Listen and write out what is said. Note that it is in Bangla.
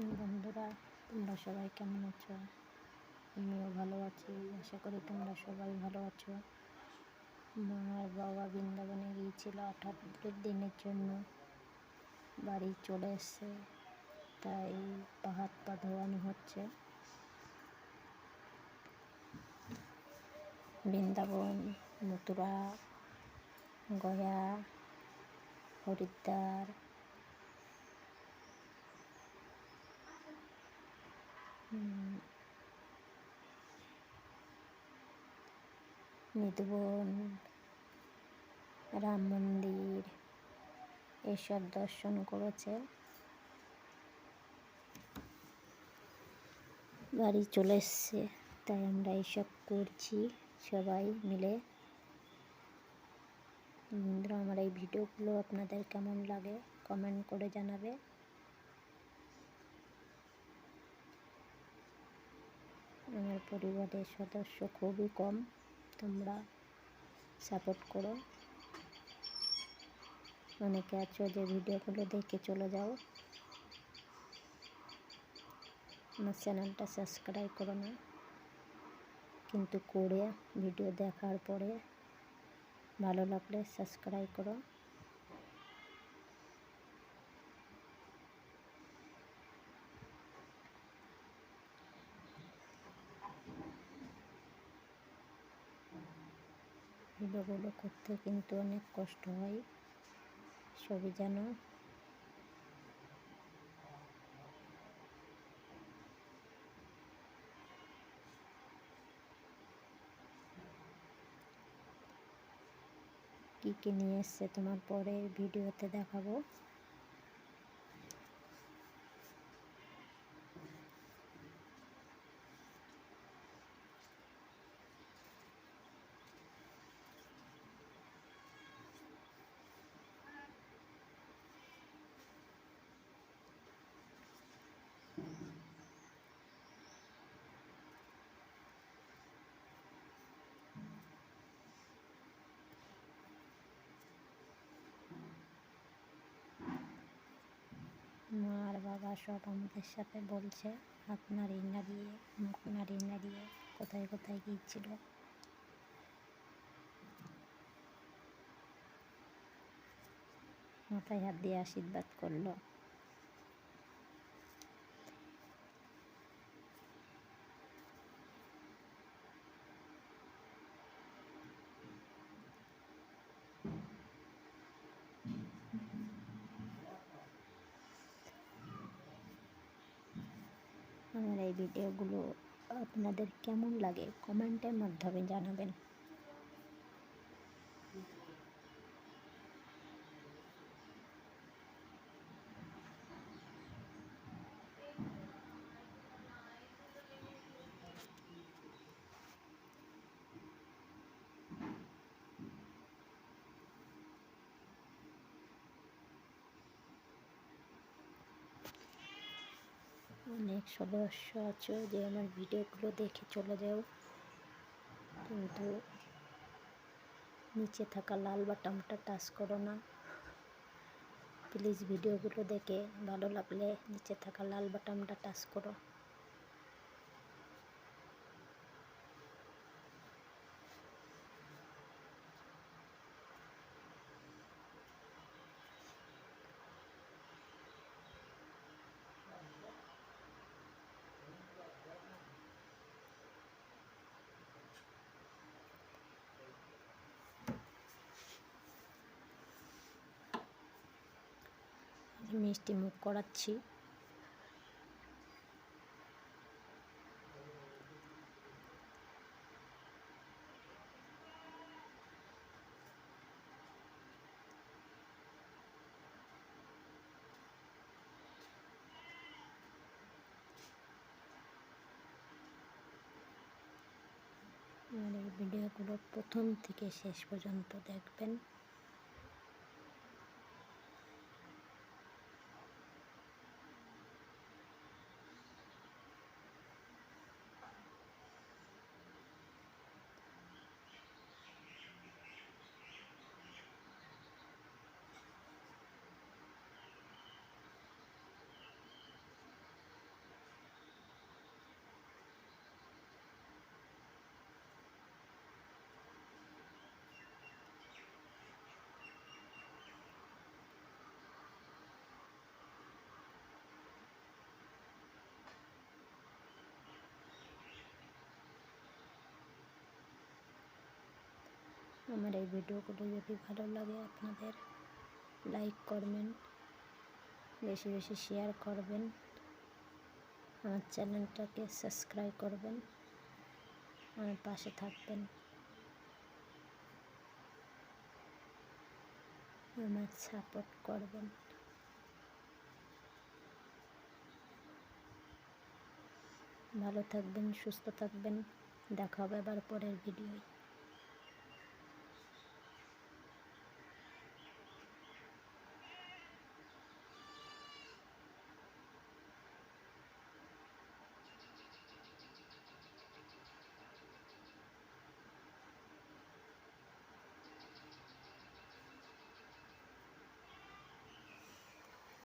বন্ধুরা, তোমরা সবাই কেমন আছো? আমিও ভালো আছি। আশা করি তোমরা সবাই ভালো আছো। আর বাবা বৃন্দাবনে গিয়েছিল আঠাত্তর দিনের জন্য। বাড়ি চলে এসছে। তাই পা হাত পা ধোয়ানো হচ্ছে। বৃন্দাবন, মথুরা, গয়া, হরিদ্বার নিধুবন রাম মন্দির, এসব দর্শন করেছে। বাড়ি চলে এসছে, তাই আমরা এইসব করছি সবাই মিলে। বন্ধুরা, আমার এই ভিডিওগুলো আপনাদের কেমন লাগে? কমেন্ট করে জানাবে। আমার পরিবারের সদস্য খুবই কম। তোমরা সাপোর্ট করো। অনেকে আছো যে ভিডিওগুলো দেখে চলে যাও। আমার চ্যানেলটা সাবস্ক্রাইব করো না। কিন্তু করে ভিডিও দেখার পরে ভালো লাগলে সাবস্ক্রাইব করো। ভিডিওগুলো করতে কিন্তু অনেক কষ্ট হয়, সবই যেন কী কী নিয়ে এসছে তোমার পরের ভিডিওতে দেখাবো। বাবা সব আমাদের সাথে বলছে হাত নাড়িয়ে নাড়িয়ে মুখ নাড়িয়ে নাড়িয়ে কোথায় কোথায় গিয়েছিল। মাথায় হাত দিয়ে আশীর্বাদ করল আমার এই ভিডিওগুলো আপনাদের কেমন লাগে? কমেন্টের মাধ্যমে জানাবেন। অনেক সদস্য আছো, যে আমার ভিডিওগুলো দেখে চলে যাও। কিন্তু নিচে থাকা লাল বাটনটা টাচ করো না। প্লিজ ভিডিওগুলো দেখে ভালো লাগলে নিচে থাকা লাল বাটনটা টাচ করো। মিষ্টি মুখ করাচ্ছি। আমার এই ভিডিওগুলো প্রথম থেকে শেষ পর্যন্ত দেখবেন। আমার এই ভিডিওগুলো যদি ভালো লাগে আপনাদের লাইক করবেন, বেশি বেশি শেয়ার করবেন, আমার চ্যানেলটাকে সাবস্ক্রাইব করবেন, আমার পাশে থাকবেন। আমার সাপোর্ট করবেন। ভালো থাকবেন, সুস্থ থাকবেন। দেখা হবে আবার পরের ভিডিওয়